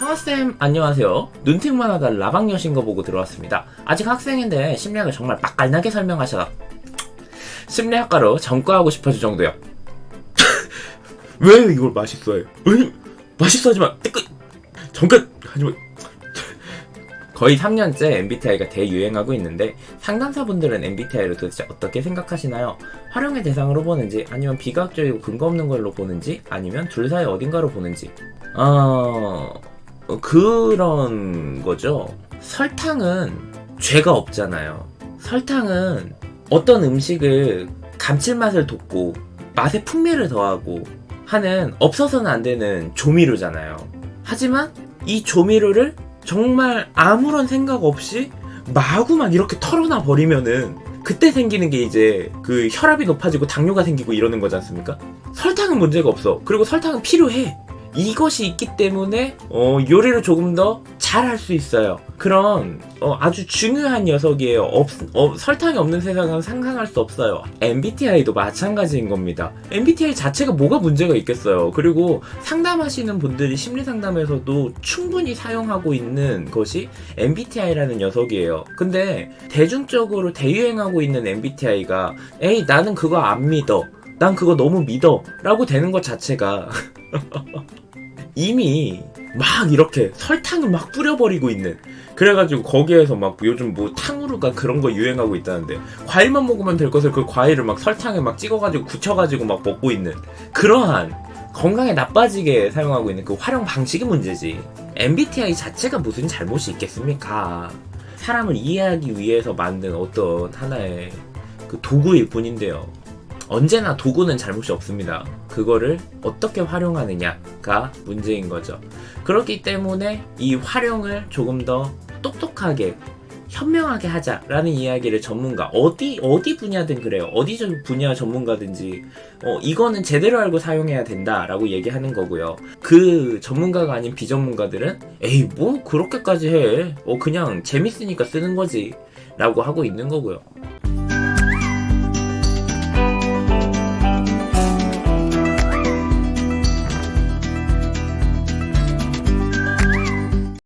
형아쌤. 안녕하세요. 눈팅만 하다 라방 여신 거 보고 들어왔습니다. 아직 학생인데 심리학을 정말 맛깔나게 설명하셔 심리학과로 전과하고 싶어질 정도요. 왜 이걸 맛있어해? 왜? 맛있어 하지만 뜨끈! 잠깐! 하지만 거의 3년째 MBTI가 대유행하고 있는데 상담사분들은 MBTI를 도대체 어떻게 생각하시나요? 활용의 대상으로 보는지 아니면 비과학적이고 근거 없는 걸로 보는지 아니면 둘 사이 어딘가로 보는지? 어... 그런 거죠. 설탕은 죄가 없잖아요. 설탕은 어떤 음식을 감칠맛을 돋고 맛의 풍미를 더하고 하는 없어서는 안 되는 조미료잖아요. 하지만 이 조미료를 정말 아무런 생각 없이 마구 막 이렇게 털어놔 버리면은 그때 생기는 게 이제 그 혈압이 높아지고 당뇨가 생기고 이러는 거지 않습니까? 설탕은 문제가 없어. 그리고 설탕은 필요해. 이것이 있기 때문에 어, 요리를 조금 더 잘할 수 있어요. 그런 어, 아주 중요한 녀석이에요. 없, 어, 설탕이 없는 세상은 상상할 수 없어요. MBTI도 마찬가지인 겁니다. MBTI 자체가 뭐가 문제가 있겠어요. 그리고 상담하시는 분들이 심리 상담에서도 충분히 사용하고 있는 것이 MBTI라는 녀석이에요. 근데 대중적으로 대유행하고 있는 MBTI가 에이 나는 그거 안 믿어. 난 그거 너무 믿어. 라고 되는 것 자체가 이미 막 이렇게 설탕을 막 뿌려버리고 있는. 그래가지고 거기에서 막 요즘 뭐 탕후루가 그런 거 유행하고 있다는데 과일만 먹으면 될 것을 그 과일을 막 설탕에 막 찍어가지고 굳혀가지고 막 먹고 있는 그러한 건강에 나빠지게 사용하고 있는 그 활용 방식이 문제지. MBTI 자체가 무슨 잘못이 있겠습니까? 사람을 이해하기 위해서 만든 어떤 하나의 그 도구일 뿐인데요 언제나 도구는 잘못이 없습니다. 그거를 어떻게 활용하느냐가 문제인 거죠. 그렇기 때문에 이 활용을 조금 더 똑똑하게 현명하게 하자라는 이야기를 전문가 어디 어디 분야든 그래요. 어디 전- 분야 전문가든지 어 이거는 제대로 알고 사용해야 된다라고 얘기하는 거고요. 그 전문가가 아닌 비전문가들은 에이 뭐 그렇게까지 해 어 그냥 재밌으니까 쓰는 거지라고 하고 있는 거고요